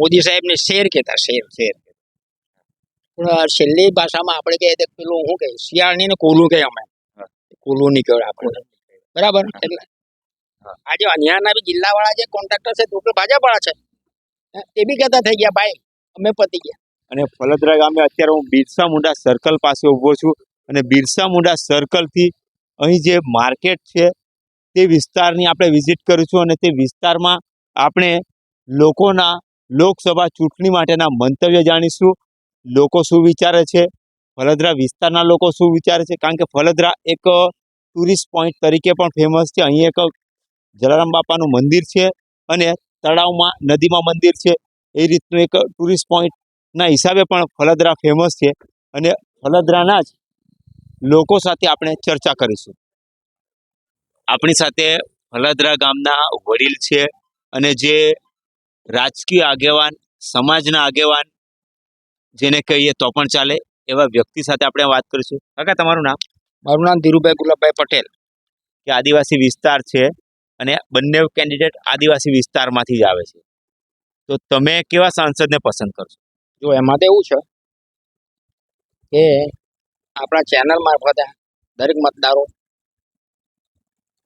મોદી સાહેબને શેર કહેતા share share. પણ છેલ્લી ભાષામાં આપણે કહીએ તો પેલું શું કહે શિયાળની ને કોલું કહે અમે. કોલું નીકળે આપણે. બરાબર? એટલે આજે અહીંયાના બી જિલ્લાવાળા જે કોન્ટ્રાક્ટર છે ટોટલ ભાજપવાળા છે. એ બી કહેતા થઈ ગયા ભાઈ અમે પતી ગયા. અને ફલદરા ગામે અત્યારે હું બિરસા મુંડા સર્કલ પાસે ઊભો છું અને બિરસા મુંડા સર્કલથી અહીં જે માર્કેટ છે, તે વિસ્તારની આપણે વિઝિટ કરીશું અને તે વિસ્તારમાં આપણે લોકોના લોકસભા ચૂંટણી માટેના મંતવ્ય જાણીશું. લોકો શું વિચારે છે? ફલદરા વિસ્તારના લોકો શું વિચારે છે? કારણ કે ફલદરા એક ટુરિસ્ટ પોઈન્ટ તરીકે પણ ફેમસ છે. અહીં એક જલારામ બાપાનું મંદિર છે અને તળાવમાં, નદીમાં મંદિર છે. એ રીતનું એક ટુરિસ્ટ પોઈન્ટના હિસાબે પણ ફલદરા ફેમસ છે. અને ફલદરાના જ લોકો સાથે આપણે ચર્ચા કરીશું. આપણી સાથે ફલદરા ગામના વડીલ છે અને જે રાજકીય આગેવાન સમાજના આગેવાન જેને કહીએ તો પણ ચાલે એવા વ્યક્તિ સાથે આપણે વાત કરીશું. કાકા તમારું નામ? મારું નામ ધીરુભાઈ ગુલાબભાઈ પટેલ. કે આદિવાસી વિસ્તાર છે અને બંને કેન્ડિડેટ આદિવાસી વિસ્તારમાંથી જ આવે છે. તો તમે કેવા સાંસદને પસંદ કરશો? જો એમાં તો એવું છે કે આપણા ચેનલ મારફતે દરેક મતદારો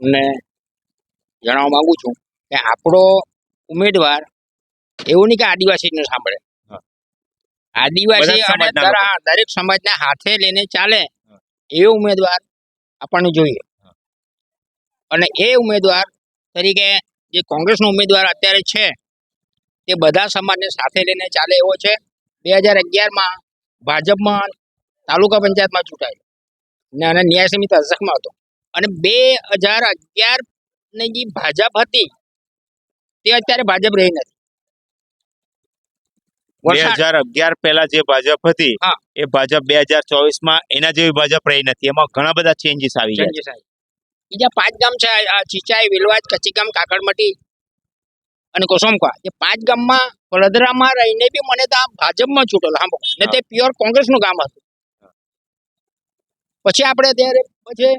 ને જણાવવા માગું છું કે આપણો ઉમેદવાર એવું નહીં કે આદિવાસી જ સાંભળે. આદિવાસી અને દરેક સમાજને હાથે લઈને ચાલે એ એવો ઉમેદવાર આપણને જોઈએ. અને એ ઉમેદવાર તરીકે જે કોંગ્રેસનો ઉમેદવાર અત્યારે છે તે બધા સમાજને સાથે લઈને ચાલે એવો છે. બે હજાર અગિયારમાં ભાજપમાં તાલુકા પંચાયતમાં ચૂંટાયેલો. ને અને ન્યાય સમિતિ અધ્યક્ષમાં હતો. અને બે હજાર અગિયારની જે ભાજપ હતી તે અત્યારે ભાજપ રહી નથી. બે હજાર અગિયાર પહેલા જે ભાજપ હતી એ ભાજપ બે હજાર ચોવીસમાં એના જેવી ભાજપ રહી નથી. એમાં ઘણા બધા ચેન્જીસ આવી ગયા બીજા પાંચ ગામ છે ચીચાઈ વેલવાજ કચ્ચીગામ કાકડમટી અને કોસમકા એ પાંચ ગામમાં વડોદરામાં રહીને બી મને તો આ ભાજપમાં છૂટેલો હા ને તે પ્યોર કોંગ્રેસનું ગામ હતું. પછી આપણે ત્યારે પછી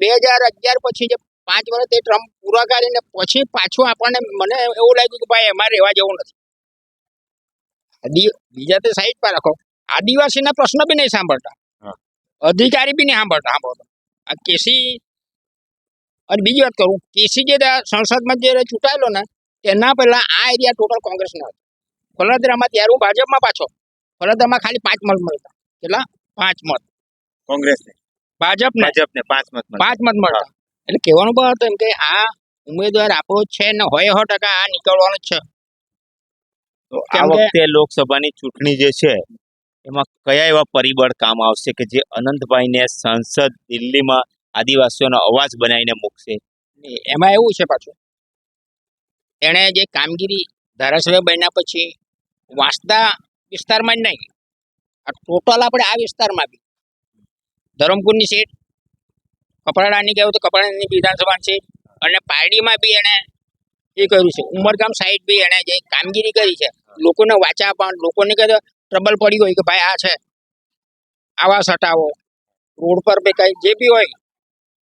બે હજાર અગિયાર પછી જે પાંચ વર્ષ તે ટ્રમ્પ પૂરા કરીને પછી પાછું આપણને મને એવું લાગ્યું કે ભાઈ એમાં રહેવા જેવું નથી. બીજા તે સાઈડ પર રાખો. આદિવાસીના પ્રશ્ન બી નહીં સાંભળતા. અધિકારી બી નહીં સાંભળતા સાંભળતા. આ કેસી અને બીજી વાત કરું કેસી જે સંસદમાં જે ચૂંટાયેલો ને તેના પહેલા આ એરિયા ટોટલ કોંગ્રેસનો હતો. વડોદરામાં ત્યારે હું ભાજપમાં પાછો. વડોદરામાં ખાલી પાંચ મત મળતા. કેટલા? પાંચ મત. કોંગ્રેસ ભાજપને ભાજપને પાંચ મત પાંચ મત મળતા એટલે કહેવાનું ભાવ હતો એમ કે આ ઉમેદવાર આપણો છે ને હોય સો ટકા આ નીકળવાનો જ છે. આ વખતે લોકસભાની ચૂંટણી જે છે એમાં કયા એવા પરિબળ કામ આવશે કે જે અનંતભાઈને સંસદ દિલ્હીમાં આદિવાસીઓનો અવાજ બનાવીને મૂકશે? એમાં એવું છે પાછું. એણે જે કામગીરી ધારાસભ્ય બન્યા પછી વાંસદા વિસ્તારમાં જ નહીં. આ ટોટલ આપણે આ વિસ્તારમાં બી. ધરમપુરની સીટ. કપરાડાની કહેવું તો કપરાડાની વિધાનસભા સીટ. અને પારડીમાં બી એણે એ કર્યું છે. ઉમરગામ સાઈડ બી એણે જે કામગીરી કરી છે. લોકોને વાંચા પણ લોકોને કહે ટ્રબલ પડી હોય કે ભાઈ આ છે. આવા સટાવો. રોડ પર બી કઈ જે બી હોય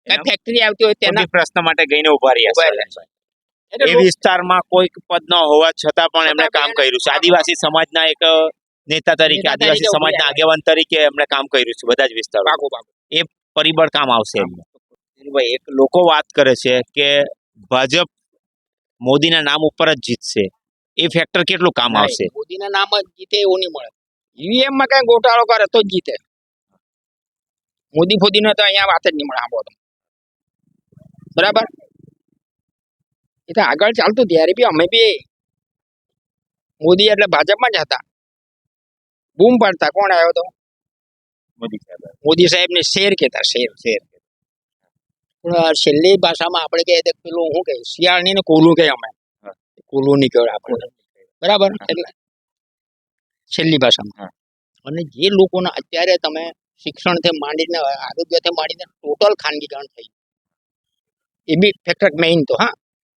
કઈ ફેક્ટરી આવતી હોય તેના પ્રશ્ન માટે ગઈને ઊભા રહ્યા છે. એ વિસ્તારમાં કોઈ પદ ન હોવા છતાં પણ એમણે કામ કર્યું છે. આદિવાસી સમાજના એક નેતા તરીકે આદિવાસી સમાજના આગેવાન તરીકે એમણે કામ કર્યું છે બધા જ વિસ્તારો પાકું પરિબળ કામ આવશે ભાઈ એક લોકો વાત કરે છે કે ભાજપ મોદીના નામ ઉપર જ જીતશે. એ ફેક્ટર કેટલું કામ આવશે? મોદીના નામ જ જીતે એવું નહીં મળે. ઈવીએમમાં કઈ ગોટાળો કરે તો જ જીતે. મોદી ફોદી તો અહીંયા વાત જ નહીં મળે આંબો તો બરાબર? એ તો આગળ ચાલતું ત્યારે બી અમે બી મોદી એટલે ભાજપમાં જ હતા. બૂમ પાડતા. કોણ આવ્યો તો? મોદી સાહેબ મોદી સાહેબ ને શેર કેતા શેર શેર. પણ છેલ્લી ભાષામાં આપણે કહીએ તો પેલું શું કહે શિયાળની ને કોલું કહે અમે. કોલું કોલું નીકળે આપણે. બરાબર? એટલે છેલ્લી ભાષામાં. અને જે લોકોને અત્યારે તમે શિક્ષણથી માંડીને આરોગ્યથી માંડીને ટોટલ ખાનગીકરણ થઈ એ બી ફેક્ટર મેઇન તો હા.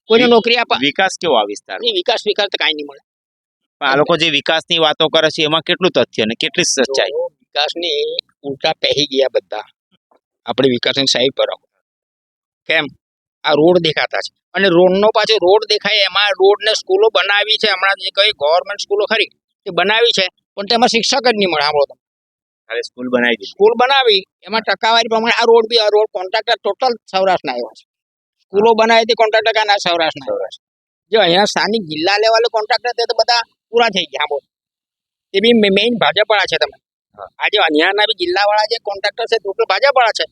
કોઈને નોકરી આપવા વિકાસ કેવો આ વિસ્તાર નહીં, વિકાસ વિકાસ તો કાંઈ નહીં મળે. આ લોકો જે વિકાસની વાતો કરે છે એમાં કેટલું તથ્ય અને કેટલી સચ્ચાઈ? વિકાસની ઉલટા પહેરી ગયા બધા આપણે વિકાસની સાઈડ પર કેમ? આ રોડ દેખાતા છે. અને રોડનો પાછો રોડ દેખાય એમાં રોડ ને સ્કૂલો બનાવી છે હમણાં જે કઈ ગવર્મેન્ટ સ્કૂલો ખરી તે બનાવી છે પણ તેમાં શિક્ષક જ નહીં મળે સાંભળો તમે. સ્કૂલ બનાવી દીધી. સ્કૂલ બનાવી એમાં ટકાવારી પ્રમાણે આ રોડ બી આ રોડ કોન્ટ્રાક્ટર ટોટલ સૌરાષ્ટ્રના આવ્યા છે. સ્કૂલો બનાવી હતી કોન્ટ્રાક્ટર કાના સૌરાષ્ટ્રના સૌરાષ્ટ્ર જે અહીંયા સ્થાનિક જિલ્લા લેવલે કોન્ટ્રાક્ટર તે તો બધા પૂરા થઈ ગયા બોલ એ બી મેઇન ભાજપવાળા છે તમે. આજે અહીંયાના બી જિલ્લાવાળા જે કોન્ટ્રાક્ટર છે ટોટલ ભાજપવાળા છે.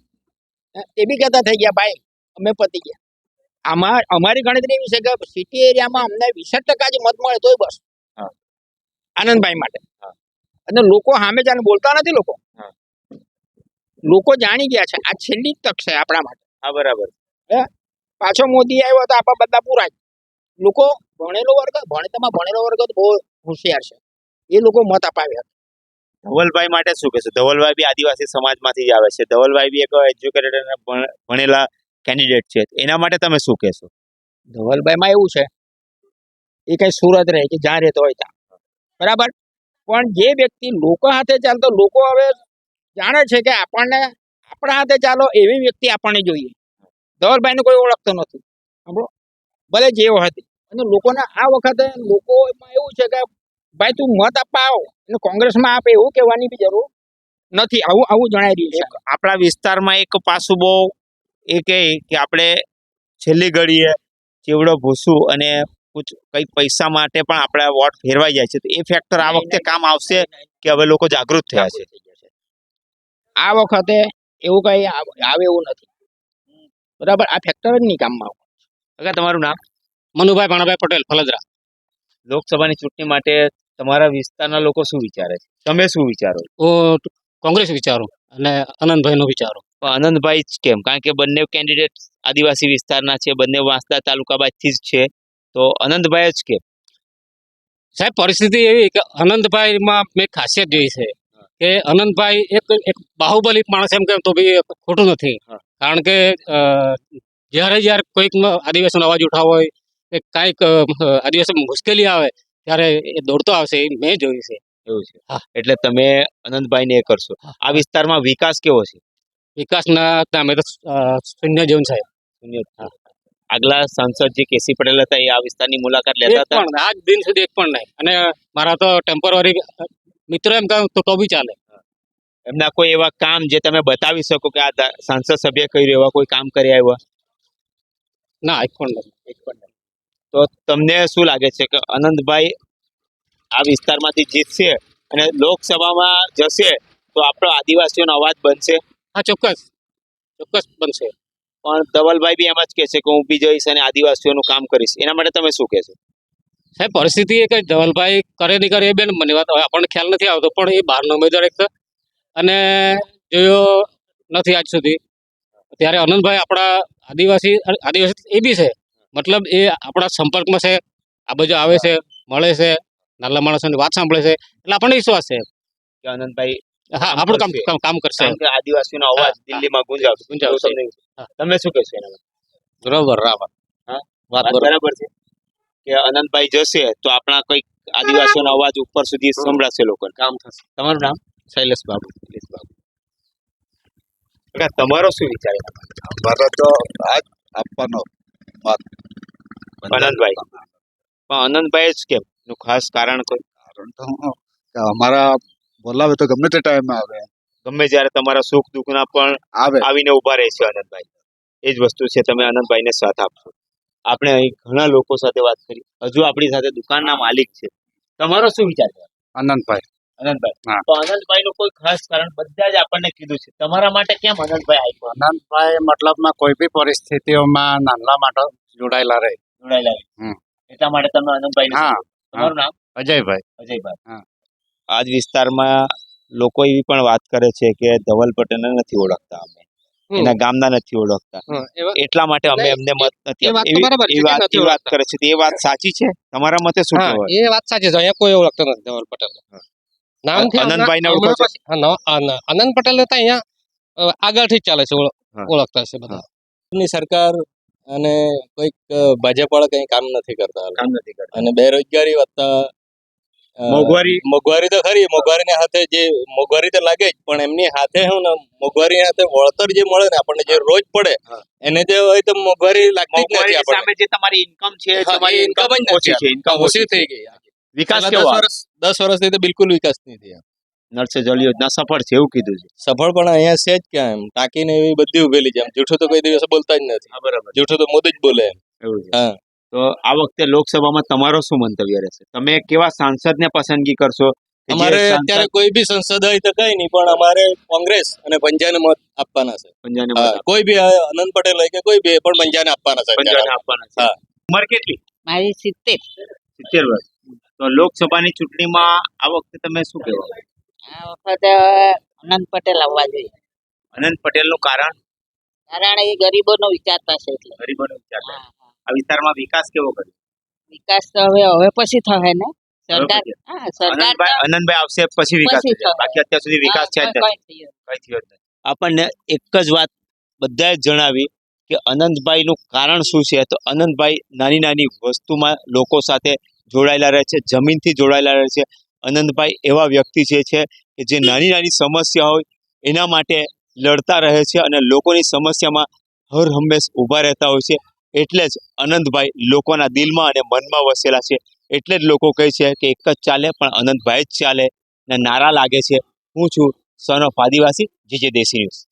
એ બી કહેતા થઈ ગયા ભાઈ અમે પતી ગયા. આમાં અમારી ગણતરી એવી છે કે સિટી એરિયામાં અમને વીસ ટકા જે મત મળે તોય બસ. આનંદભાઈ માટે. અને લોકો સામે જાણે બોલતા નથી લોકો. લોકો જાણી ગયા છે. આ છેલ્લી તક છે આપણા માટે. હા બરાબર. પાછો મોદી આવ્યો તો આપણા બધા પૂરા લોકો ભણેલો વર્ગ ભણતામાં ભણેલો વર્ગ તો બહુ હોશિયાર છે. એ લોકો મત અપાવ્યા ધવલભાઈ માટે શું કહેશો? ધવલભાઈ બી આદિવાસી સમાજમાંથી જ આવે છે. ધવલભાઈ બી એક એજ્યુકેટેડ અને ભણેલા કેન્ડિડેટ છે. એના માટે તમે શું કહેશો? ધવલભાઈમાં એવું છે. એ કઈ સુરત રહે કે જ્યાં રહેતો હોય ત્યાં. બરાબર? પણ જે વ્યક્તિ લોકો હાથે ચાલતો લોકો હવે જાણે છે કે આપણને આપણા હાથે ચાલો એવી વ્યક્તિ આપણને જોઈએ. ધવલભાઈને કોઈ ઓળખતો નથી. ભલે જેવો હતી. અને લોકોને આ વખતે લોકોમાં એવું છે કે ભાઈ તું મત આપવા આવો અને કોંગ્રેસમાં આપે એવું કહેવાની બી જરૂર નથી. આવું આવું જણાઈ રહ્યું છે. આપણા વિસ્તારમાં એક પાસું બહુ એ કહે કે આપણે છેલ્લી ઘડીએ ચીવડો ભૂસું અને કંઈક પૈસા માટે પણ આપણા વોટ ફેરવાઈ જાય છે. તો એ ફેક્ટર આ વખતે કામ આવશે કે હવે લોકો જાગૃત થયા છે? આ વખતે એવું કઈ આવ- એવું નથી. બરાબર? આ ફેક્ટર જ નહીં કામમાં આવે. તમારું નામ? મનુભાઈ ભાણાભાઈ પટેલ ફલદરા. લોકસભાની ચૂંટણી માટે તમારા વિસ્તારના લોકો શું વિચારે છે? તમે શું વિચારો કોંગ્રેસ વિચારો અને આનંદભાઈનું નો વિચારો આનંદભાઈ જ કેમ? કારણ કે બંને કેન્ડિડેટ આદિવાસી વિસ્તારના છે બંને વાંસદા તાલુકા થી જ છે. તો આનંદભાઈ જ કેમ? સાહેબ પરિસ્થિતિ એવી કે આનંદભાઈમાં મેં ખાસિયત જોઈ છે કે આનંદભાઈ એક એક બાહુબલી માણસ એમ કે તો બી ખોટું નથી. કારણ કે જ્યારે જ્યારે કોઈક આદિવાસીનો અવાજ ઉઠાવો હોય કે કાંઈક આદિવાસી મુશ્કેલી આવે ત્યારે એ દોડતો આવશે એ મેં જોયું છે. એવું છે. એટલે તમે આનંદભાઈને એ કરશો. આ વિસ્તારમાં વિકાસ કેવો છે? વિકાસના નામે તો શૂન્ય જેવું સાહેબ શૂન્ય આગલા સાંસદ જે કેસી પટેલ હતા એ આ વિસ્તારની મુલાકાત લેતા હતા? પણ આજ દિન સુધી એક પણ નહીં. અને મારા તો ટેમ્પરરી મિત્રો એમ કહું તો તો બી ચાલે. એમના કોઈ એવા કામ જે તમે બતાવી શકો કે આ સાંસદ સભ્ય કર્યું એવા કોઈ કામ કરી આવ્યા? ના એક પણ નહીં. એક પણ નહીં. તો તમને શું લાગે છે કે આનંદભાઈ આ વિસ્તારમાંથી જીતશે અને લોકસભામાં જશે તો આપણો આદિવાસીઓનો અવાજ બનશે? હા ચોક્કસ. ચોક્કસ બનશે. પણ ધવલભાઈ બી એમ જ કહે છે કે હું બી જઈશ અને આદિવાસીઓનું કામ કરીશ. એના માટે તમે શું કહેશો સાહેબ પરિસ્થિતિ એ કંઈ ધવલભાઈ કરે નહીં કરે એ બેન મને વાત આપણને ખ્યાલ નથી આવતો પણ એ બહારનો ઉમેદવાર એક છે. અને જોયો નથી આજ સુધી. ત્યારે અનંતભાઈ આપણા આદિવાસી આદિવાસી એ બી છે. મતલબ એ આપણા સંપર્કમાં છે આ બાજુ આવે છે મળે છે નાના માણસોની વાત સાંભળે છે એટલે આપણને વિશ્વાસ છે. કે આનંદભાઈ હા આપણું કામ કામ- કરશે. કારણ આદિવાસીઓનો અવાજ હા, દિલ્હીમાં ગુંજાવશે. ગુંજાવશે. તમે શું કહેશો એના? બરોબર હા? વાત વાત બરાબર. છે? કે અનંતભાઈ જશે તો આપણા કંઈક આદિવાસીઓનો અવાજ ઉપર સુધી સંભળાશે લોકોને. કામ થશે. તમારું નામ? શૈલેષ બાબુ. શૈલેષ બાબુ. તમારો શું વિચાર છે? તો આજ આપવાનો મત આનંદભાઈ. પણ આનંદભાઈ જ કેમ? ખાસ કારણ કોઈ? કારણ તો અમારા બોલાવે તો ગમે તે ટાઈમે આવે. ગમે જ્યારે તમારા સુખ દુઃખના પણ આવે. આવીને ઊભા રહે છે આનંદભાઈ. એ જ વસ્તુ છે તમે આનંદભાઈને સાથ આપશો. આપણે અહીં ઘણા લોકો સાથે વાત કરી. હજુ આપણી સાથે દુકાનના માલિક છે. તમારો શું વિચાર છે? આનંદભાઈ. અનંતભાઈ તો અનંતભાઈ નું કોઈ ખાસ કારણ બધા જ આપણને કીધું છે. તમારા માટે કેમ આનંદભાઈ આપ્યો આનંદભાઈ મતલબમાં કોઈ બી પરિસ્થિતિઓમાં નાના માટે જોડાયેલા રહે. જોડાયેલા છે? એટલા માટે તમે અનંતભાઈ હા તમારું નામ? અજયભાઈ. અજયભાઈ. આજ વિસ્તારમાં લોકો એવી પણ વાત કરે છે કે ધવલ પટેલને નથી ઓળખતા અમે. એના ગામના નથી ઓળખતા. એટલા માટે અમે એમને મત નથી એ વાત તો વાત વાત કરે છે. એ વાત સાચી છે. તમારા મતે શું કહેવાય? એ વાત સાચી છે. અહીંયા કોઈ ઓળખતો નથી ધવલ પટેલ નામ ઓળખો હા, ન- આન- આનંદ પટેલ હતા અહીંયા આગળથી જ ચાલે છે ઓળખતા છે બધા. ની સરકાર અને કોઈક ભાજપ વાળા કઈ કામ નથી કરતા કામ નથી કરતા. અને બેરોજગારી વધતા મોંઘવારી? મોંઘવારી તો ખરી મોંઘવારીની હાથે જે મોંઘવારી તો લાગે જ પણ એમની હાથે હું ને મોંઘવારી હાથે વળતર જે મળે ને આપણને જે રોજ પડે એને જે હોય તો મોંઘવારી લાગતી જ નથી આપણને. જે તમારી ઇન્કમ છે તમારી ઇન્કમ જ ઓછી છે ઇન્કમ ઓછી થઈ ગઈ. વિકાસ કેવો દસ આવે? વર્ષ દસ વર્ષથી તો બિલકુલ વિકાસ નહીં થયા. નળ સે જલ યોજના સફળ છે એવું કીધું છે. સફળ પણ અહીંયા છે જ ક્યાં એમ? ટાંકીને એવી બધી ઉભેલી છે એમ. જૂઠું તો કોઈ દિવસે બોલતા જ નથી. બરાબર. જૂઠું તો મોદી જ બોલે એમ. એવું છે. હા. તો આ વખતે લોકસભામાં તમારો શું મંતવ્ય રહેશે? તમે કેવા સાંસદને પસંદગી કરશો? અમારે અત્યારે કોઈ બી સંસદ હોય તો કઈ નહીં પણ અમારે કોંગ્રેસ અને પંજાને મત આપવાના છે. પંજાને કોઈ બી આનંદ પટેલ હોય કે કોઈ બી એ પણ પંજાને આપવાના છે પંજાને આપવાના છે. ઉંમર કેટલી? મારી સિત્તેર. સિત્તેર વર્ષ. તો લોકસભાની ચૂંટણીમાં આ વખતે તમે શું કહેવા? આ વખતે અનંત પટેલ આવવા જોઈએ અનંત પટેલનું કારણ કારણ એ ગરીબોનો વિચારતા છે એટલે ગરીબોનો વિચાર હા, હા. આ વિસ્તારમાં વિકાસ કેવો કર્યો વિકાસ તો હવે હવે પછી થશે ને સરકાર પછી? હા સરકાર અનંતભાઈ આવશે પછી વિકાસ પછી થશે. થશે. બાકી અત્યાર સુધી વિકાસ છે જ હા, નથી. કઈ થયું. કઈ થયો જ નથી. આપણને એક જ વાત બધાએ જ જણાવી કે અનંતભાઈનું કારણ શું છે તો અનંતભાઈ નાની નાની વસ્તુમાં લોકો સાથે જોડાયેલા રહે છે જમીનથી જોડાયેલા રહે છે અનંતભાઈ એવા વ્યક્તિ જે છે કે જે નાની નાની સમસ્યા હોય, એના માટે લડતા રહે છે અને લોકોની સમસ્યામાં હર હંમેશ ઊભા રહેતા હોય છે. એટલે જ અનંતભાઈ લોકોના દિલમાં અને મનમાં વસેલા છે. એટલે જ લોકો કહે છે કે એક જ ચાલે, પણ અનંતભાઈ જ ચાલે ને નારા લાગે છે. હું છું સન ઓફ આદિવાસી, જે જે દેશી ન્યૂઝ